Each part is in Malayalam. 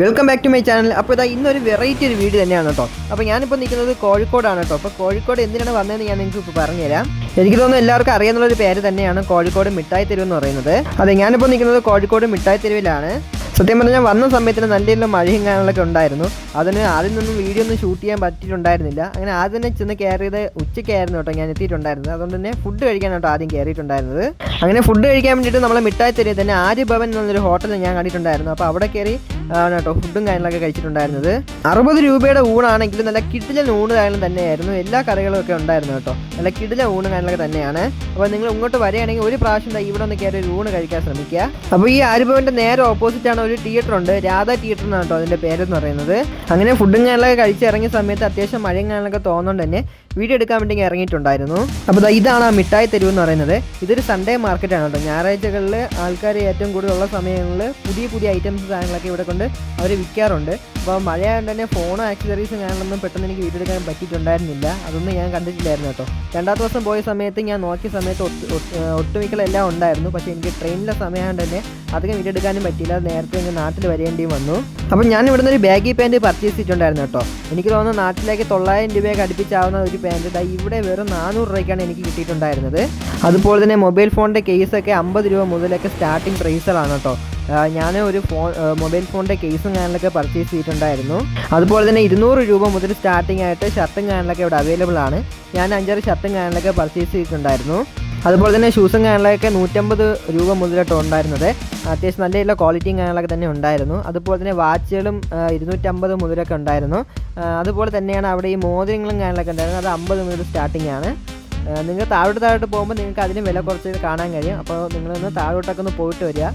Welcome back to my channel അപ്പോൾ ഇതാ ഇന്നൊരു വെറൈറ്റി ഒരു വീഡിയോ തന്നെയാണ് കേട്ടോ അപ്പോൾ ഞാനിപ്പോൾ നിൽക്കുന്നത് കോഴിക്കോടാണ് കേട്ടോ അപ്പോൾ കോഴിക്കോട് എന്തിനാണ് വന്നതെന്ന് ഞാൻ നിങ്ങൾക്ക് ഇപ്പോൾ പറഞ്ഞുതരാം. എനിക്ക് തോന്നുന്നു എല്ലാവർക്കും അറിയാവുന്ന ഒരു പേര് തന്നെയാണ് കോഴിക്കോട് മിഠായി തെരുവ് എന്ന് പറയുന്നത്. അതെ ഞാനിപ്പോൾ നിൽക്കുന്നത് കോഴിക്കോട് മിഠായി തെരുവിലാണ്. സത്യം പറഞ്ഞാൽ വന്ന സമയത്തിന് നല്ല മഴയും കാര്യങ്ങളൊക്കെ ഉണ്ടായിരുന്നു. അതിന് ആദ്യം നിന്നും വീഡിയോ ഒന്നും ഷൂട്ട് ചെയ്യാൻ പറ്റിയിട്ടുണ്ടായിരുന്നില്ല. അങ്ങനെ ആദ്യം തന്നെ ചെന്ന് കയറിയത് ഉച്ചയ്ക്കായിരുന്നു കേട്ടോ ഞാൻ എത്തിയിട്ടുണ്ടായിരുന്നത്. അതുകൊണ്ട് തന്നെ ഫുഡ് കഴിക്കാൻ കേട്ടോ ആദ്യം കയറിയിട്ടുണ്ടായിരുന്നത്. അങ്ങനെ ഫുഡ് കഴിക്കാൻ വേണ്ടിയിട്ട് നമ്മളെ മിഠായി തെരുവ് തന്നെ ആര്യഭവൻ എന്നൊരു ഹോട്ടലിൽ ഞാൻ കണ്ടിട്ടുണ്ടായിരുന്നു. അപ്പോൾ അവിടെ കയറി ആണ് കേട്ടോ ഫുഡും കാര്യങ്ങളൊക്കെ കഴിച്ചിട്ടുണ്ടായിരുന്നത്. അറുപത് രൂപയുടെ ഊണാണെങ്കിലും നല്ല കിടിലൻ ഊണ് കാര്യങ്ങളും തന്നെയായിരുന്നു. എല്ലാ കറികളും ഒക്കെ ഉണ്ടായിരുന്നു കേട്ടോ. നല്ല കിടിലൻ ഊണ് കാര്യങ്ങളൊക്കെ തന്നെയാണ്. അപ്പോൾ നിങ്ങൾ ഇങ്ങോട്ട് വരികയാണെങ്കിൽ ഒരു പ്രാവശ്യം ഇവിടെ ഒന്ന് കയറി ഒരു ഊണ് കഴിക്കാൻ ശ്രമിക്കുക. അപ്പോൾ ഈ ആര്യഭവന്റെ നേരെ ഓപ്പോസിറ്റ് ആണ് ഒരു തിയേറ്റർ ഉണ്ട്. രാധ തിയേറ്റർ എന്നാണ് കേട്ടോ അതിന്റെ പേരെന്ന് പറയുന്നത്. അങ്ങനെ ഫുഡും കാര്യങ്ങളൊക്കെ കഴിച്ച് ഇറങ്ങിയ സമയത്ത് അത്യാവശ്യം മഴയും കാര്യങ്ങളൊക്കെ തോന്നുന്നുണ്ട് തന്നെ വീഡിയോ എടുക്കാൻ വേണ്ടി ഇറങ്ങിയിട്ടുണ്ടായിരുന്നു. അപ്പോൾ ഇതാണ് ആ മിഠായി തെരുവ് എന്ന് പറയുന്നത്. ഇതൊരു സൺഡേ മാർക്കറ്റാണ് കേട്ടോ. ഞായറാഴ്ചകളിൽ ആൾക്കാർ ഏറ്റവും കൂടുതലുള്ള സമയങ്ങളിൽ പുതിയ പുതിയ ഐറ്റംസ് സാധനങ്ങളൊക്കെ ഇവിടെ കൊണ്ട് അവർ വിൽക്കാറുണ്ട്. അപ്പോൾ മഴയായതുകൊണ്ട് തന്നെ ഫോൺ ആക്സസറീസ് ഞാനൊന്നും പെട്ടെന്ന് എനിക്ക് വീഡിയോ എടുക്കാൻ പറ്റിയിട്ടുണ്ടായിരുന്നില്ല. അതൊന്നും ഞാൻ കണ്ടിട്ടില്ലായിരുന്നു കേട്ടോ. രണ്ടാമത്തെ ദിവസം പോയ സമയത്ത് ഞാൻ നോക്കിയ സമയത്ത് ഒട്ട് ഒട്ട് ഒട്ടുമിക്കലെല്ലാം ഉണ്ടായിരുന്നു. പക്ഷേ എനിക്ക് ട്രെയിനിലെ സമയമായതുകൊണ്ട് തന്നെ അധികം വീഡിയോ എടുക്കാനും പറ്റിയില്ല നേരത്തെ എനിക്ക് നാട്ടിൽ വരേണ്ടിയും വന്നു. അപ്പോൾ ഞാൻ ഇവിടുന്ന് ഒരു ബാഗി പാന്റ് പർച്ചേസ് ചെയ്തിട്ടുണ്ടായിരുന്നു കേട്ടോ. എനിക്ക് തോന്നുന്നു നാട്ടിലേക്ക് തൊള്ളായിരം രൂപയൊക്കെ അടുപ്പിച്ചാവുന്ന ഒരു പാന്റ് ഇവിടെ വെറും നാനൂറ് രൂപയ്ക്കാണ് എനിക്ക് കിട്ടിയിട്ടുണ്ടായിരുന്നത്. അതുപോലെ തന്നെ മൊബൈൽ ഫോണിന്റെ കേസൊക്കെ അമ്പത് രൂപ മുതലൊക്കെ സ്റ്റാർട്ടിങ് പ്രൈസുകളാണ് കേട്ടോ. ഞാൻ ഒരു ഫോൺ മൊബൈൽ ഫോണിന്റെ കേസും കാര്യങ്ങളൊക്കെ പർച്ചേസ് ചെയ്തിട്ടുണ്ടായിരുന്നു. അതുപോലെ തന്നെ ഇരുന്നൂറ് രൂപ മുതൽ സ്റ്റാർട്ടിംഗ് ആയിട്ട് ഷർട്ടും കാര്യങ്ങളൊക്കെ ഇവിടെ അവൈലബിൾ ആണ്. ഞാൻ അഞ്ചാറ് ഷർട്ടും കാര്യങ്ങളൊക്കെ പർച്ചേസ് ചെയ്തിട്ടുണ്ടായിരുന്നു. അതുപോലെ തന്നെ ഷൂസും കാര്യങ്ങളൊക്കെ നൂറ്റമ്പത് രൂപ മുതലിട്ടോ ഉണ്ടായിരുന്നത്. അത്യാവശ്യം നല്ല നല്ല ക്വാളിറ്റിയും കാര്യങ്ങളൊക്കെ തന്നെ ഉണ്ടായിരുന്നു. അതുപോലെ തന്നെ വാച്ചുകളും ഇരുന്നൂറ്റമ്പത് മുതലൊക്കെ ഉണ്ടായിരുന്നു. അതുപോലെ തന്നെയാണ് അവിടെ ഈ മോതിരങ്ങളും കാര്യങ്ങളൊക്കെ ഉണ്ടായിരുന്നത്. അത് അമ്പത് മുതൽ സ്റ്റാർട്ടിംഗ് ആണ്. നിങ്ങൾ താഴോട്ട് താഴോട്ട് പോകുമ്പോൾ നിങ്ങൾക്ക് അതിന് വില കുറച്ച് കാണാൻ കഴിയും. അപ്പോൾ നിങ്ങളൊന്ന് താഴോട്ടൊക്കെ ഒന്ന് പോയിട്ട് വരിക.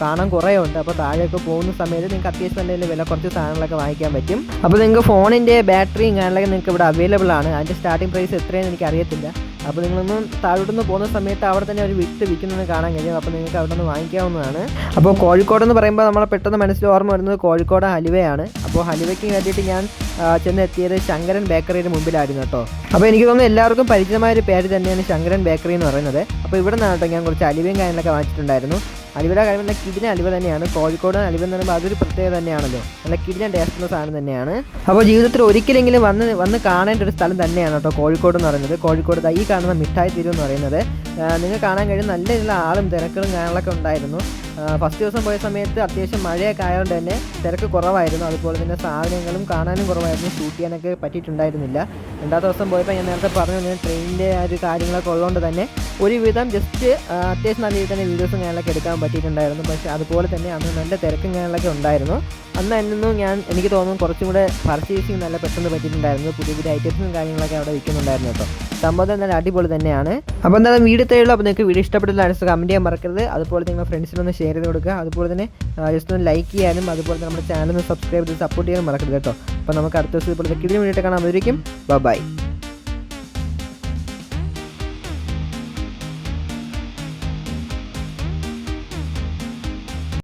കാണാൻ കുറേ ഉണ്ട് അപ്പോൾ താഴെയൊക്കെ പോകുന്ന സമയത്ത് നിങ്ങൾക്ക് അത്യാവശ്യം നല്ല വില കുറച്ച് സാധനങ്ങളൊക്കെ വാങ്ങിക്കാൻ പറ്റും. അപ്പോൾ നിങ്ങൾക്ക് ഫോണിന്റെ ബാറ്ററിയും കാര്യങ്ങളൊക്കെ നിങ്ങൾക്ക് ഇവിടെ അവൈലബിൾ ആണ്. അതിന്റെ സ്റ്റാർട്ടിംഗ് പ്രൈസ് എത്രയെന്ന് എനിക്ക് അറിയത്തില്ല അപ്പോൾ നിങ്ങളൊന്ന് താഴോട്ടൊന്ന് പോകുന്ന സമയത്ത് അവിടെ തന്നെ ഒരു വിട്ട് വിൽക്കുന്നത് കാണാൻ കഴിയും. അപ്പോൾ നിങ്ങൾക്ക് അവിടെ നിന്ന് വാങ്ങിക്കാവുന്നതാണ്. അപ്പോൾ കോഴിക്കോട് എന്ന് പറയുമ്പോൾ നമ്മളെ പെട്ടെന്ന് മനസ്സിൽ ഓർമ്മ വരുന്നത് കോഴിക്കോട് ഹലുവയാണ്. അപ്പോൾ ഹലുവയ്ക്ക് വേണ്ടിയിട്ട് ഞാൻ ചെന്നെത്തിയത് ശങ്കരൻ ബേക്കറിയുടെ മുമ്പിലായിരുന്നു കേട്ടോ. അപ്പോൾ എനിക്ക് തോന്നുന്നു എല്ലാവർക്കും പരിചിതമായ ഒരു പേര് തന്നെയാണ് ശങ്കരൻ ബേക്കറി എന്ന് പറയുന്നത്. അപ്പോൾ ഇവിടെ നിന്നാണ് കേട്ടോ ഞാൻ കുറച്ച് അലുവയും കാര്യങ്ങളൊക്കെ വാങ്ങിച്ചിട്ടുണ്ടായിരുന്നു. അലുവയുടെ കാര്യം നല്ല കിടിന അലുവ തന്നെയാണ്. കോഴിക്കോട് അലുവ എന്ന് പറയുമ്പോൾ അതൊരു പ്രത്യേകത തന്നെയാണല്ലോ. നല്ല കിടിന ടേസ്റ്റുള്ള സാധനം തന്നെയാണ്. അപ്പോൾ ജീവിതത്തിൽ ഒരിക്കലെങ്കിലും വന്ന് വന്ന് കാണേണ്ട ഒരു സ്ഥലം തന്നെയാണ് കേട്ടോ കോഴിക്കോട് എന്ന് പറയുന്നത്. കോഴിക്കോട് ഈ കാണുന്ന മിഠായി തീരുവെന്ന് എന്ന് പറയുന്നത്. നിങ്ങൾ കാണാൻ കഴിയും നല്ല രീതിയിൽ ആളും തിരക്കുകളും കാര്യങ്ങളൊക്കെ ഉണ്ടായിരുന്നു. ഫസ്റ്റ് ദിവസം പോയ സമയത്ത് അത്യാവശ്യം മഴയൊക്കെ ആയതുകൊണ്ട് തന്നെ തിരക്ക് കുറവായിരുന്നു. അതുപോലെ തന്നെ സാധനങ്ങളും കാണാനും കുറവായിരുന്നു. ഷൂട്ട് ചെയ്യാനൊക്കെ പറ്റിയിട്ടുണ്ടായിരുന്നില്ല. രണ്ടാമത്തെ ദിവസം പോയപ്പോൾ ഞാൻ നേരത്തെ പറഞ്ഞു ട്രെയിനിന്റെ ആ ഒരു കാര്യങ്ങളൊക്കെ ഉള്ളതുകൊണ്ട് തന്നെ ഒരുവിധം ജസ്റ്റ് അത്യാവശ്യം നല്ല രീതിയിൽ തന്നെ വീഡിയോസും കാര്യങ്ങളൊക്കെ എടുക്കാൻ പറ്റിയിട്ടുണ്ടായിരുന്നു. പക്ഷേ അതുപോലെ തന്നെ അന്ന് നല്ല തിരക്കും കാര്യങ്ങളൊക്കെ ഉണ്ടായിരുന്നു. അന്ന് എന്നൊന്നും ഞാൻ എനിക്ക് തോന്നുന്നു കുറച്ചും കൂടെ പർച്ചേസിങ് നല്ല പെട്ടെന്ന് പറ്റിയിട്ടുണ്ടായിരുന്നു. പുതിയ പുതിയ ഐറ്റംസും കാര്യങ്ങളൊക്കെ അവിടെ വിൽക്കുന്നുണ്ടായിരുന്നു കേട്ടോ. സംഭവം നല്ല അടിപൊളി തന്നെയാണ്. അപ്പോൾ എന്തായാലും വീഡിയോ തേയുള്ളൂ അപ്പോൾ നിങ്ങൾക്ക് വീഡിയോ ഇഷ്ടപ്പെട്ടില്ല അടുത്ത് കമന്റ് ചെയ്യാൻ മറക്കരുത്. അതുപോലെ നിങ്ങളുടെ ഫ്രണ്ട്സിനൊന്ന് ഷെയർ ചെയ്ത് കൊടുക്കുക. അതുപോലെ തന്നെ ജസ്റ്റ് ഒന്ന് ലൈക്ക് ചെയ്യാനും അതുപോലെ തന്നെ നമ്മുടെ ചാനൽ ഒന്ന് സബ്സ്ക്രൈബ് ചെയ്ത് സപ്പോർട്ട് ചെയ്യാനും മറക്കരുത് കേട്ടോ. അപ്പോൾ നമുക്ക് അടുത്ത ദിവസം ഇപ്പോഴത്തെ കിടിലും വേണ്ടിയിട്ട് കാണാൻ വന്നിരിക്കും ബൈ